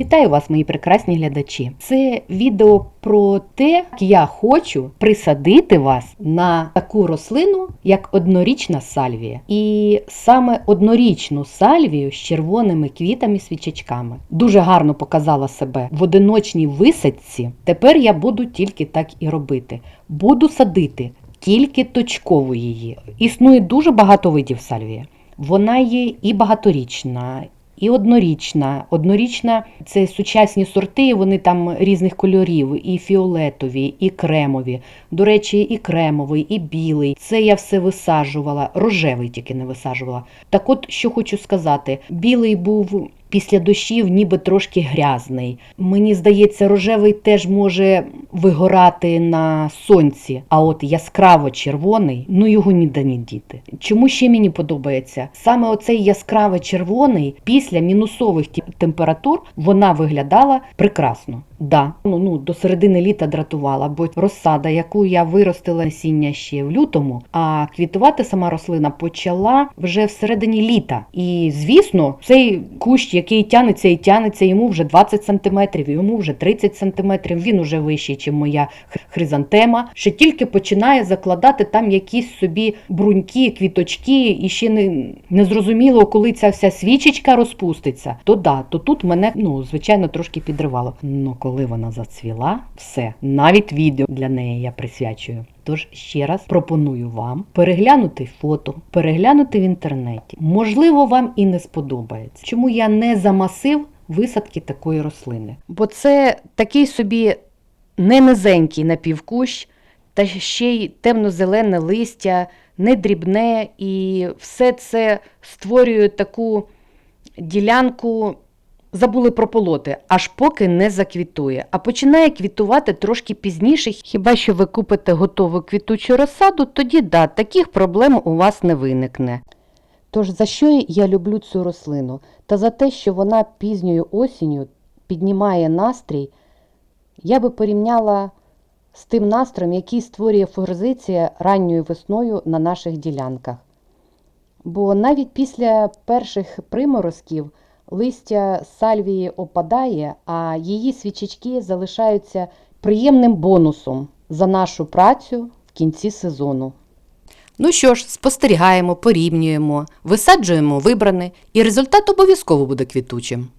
Вітаю вас, мої прекрасні глядачі. Це відео про те, як я хочу присадити вас на таку рослину, як однорічна сальвія. І саме однорічну сальвію з червоними квітами свічечками. Дуже гарно показала себе в одиночній висадці. Тепер я буду тільки так і робити. Буду садити тільки точково її. Існує дуже багато видів сальвії. Вона є і багаторічна, і однорічна. Однорічна це сучасні сорти, вони там різних кольорів, і фіолетові, і кремові. До речі, і кремовий, і білий. Це я все висаджувала, рожевий тільки не висаджувала. Так от, що хочу сказати, білий був. Після дощів ніби трошки грязний. Мені здається, рожевий теж може вигорати на сонці, а от яскраво червоний, ну його ніде не діти. Чому ще мені подобається? Саме оцей яскраво червоний після мінусових температур вона виглядала прекрасно. Да, ну, ну до середини літа дратувала, бо розсада, яку я виростила насіння ще в лютому, а квітувати сама рослина почала вже всередині літа. І звісно, цей кущ, який тянеться і тянеться, йому вже 20 сантиметрів, йому вже 30 сантиметрів. Він уже вищий, ніж моя хризантема. Ще тільки починає закладати там якісь собі бруньки, квіточки, і ще не, не зрозуміло, коли ця вся свічечка розпуститься. То да, то тут мене ну звичайно трошки підривало. Ну коли вона зацвіла, все навіть відео для неї я присвячую. Тож ще раз пропоную вам переглянути фото, переглянути в інтернеті. Можливо, вам і не сподобається. Чому я не замасив висадки такої рослини? Бо це такий собі не низенький напівкущ, та ще й темно-зелене листя, не дрібне, і все це створює таку ділянку. Забули прополоти, аж поки не заквітує, а починає квітувати трошки пізніше. Хіба що ви купите готову квітучу розсаду, тоді да, таких проблем у вас не виникне. Тож за що я люблю цю рослину? Та за те, що вона пізньою осінню піднімає настрій, я би порівняла з тим настроєм, який створює форзиція ранньою весною на наших ділянках. Бо навіть після перших приморозків листя сальвії опадає, а її свічечки залишаються приємним бонусом за нашу працю в кінці сезону. Ну що ж, спостерігаємо, порівнюємо, висаджуємо вибране, і результат обов'язково буде квітучим.